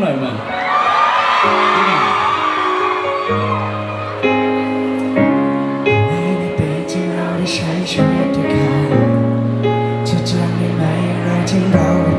หน่อยมาใช้ชีวิตด้วยกันจะจำได้ไหมอะไรที่เรา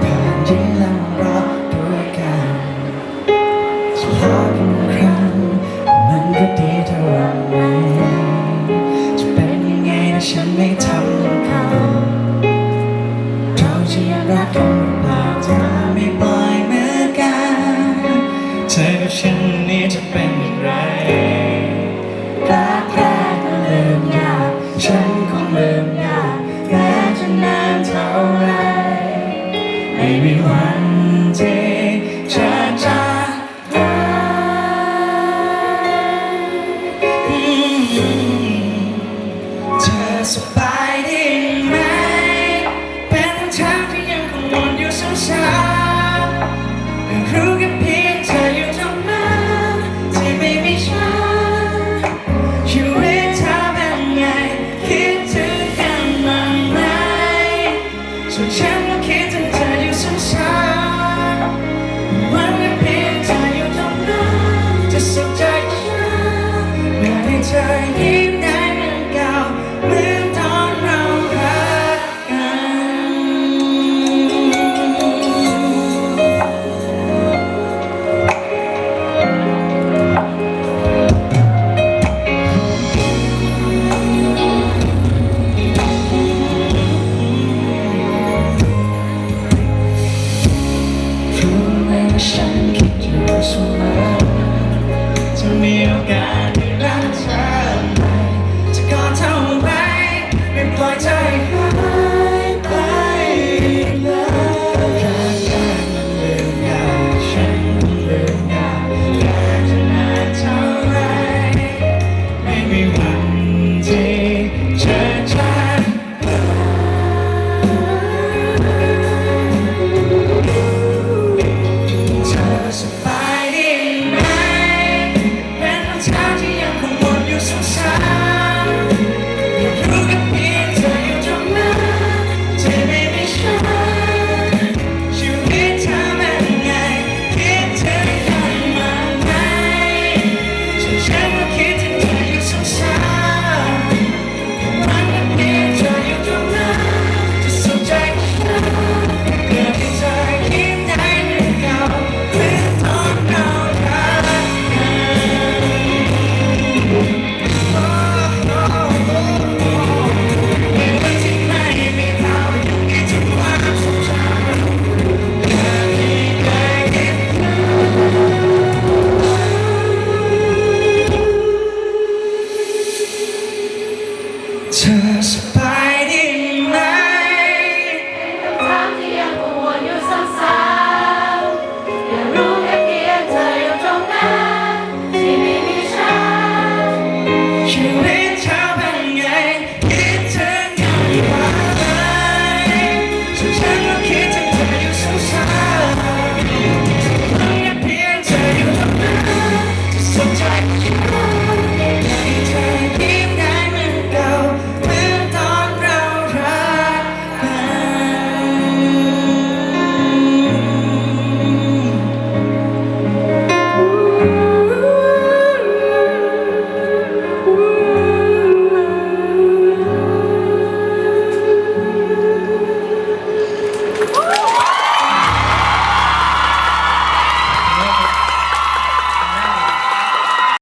สบายดีไหม เป็นทางที่ยังคงวนอยู่ซ้ำๆรู้กันเพียงเธออยู่ตรงนั้นที่ไม่มีฉันชีวิตเธอเป็นไง คิดถึงกันบ้างไหมส่วนฉัน lugar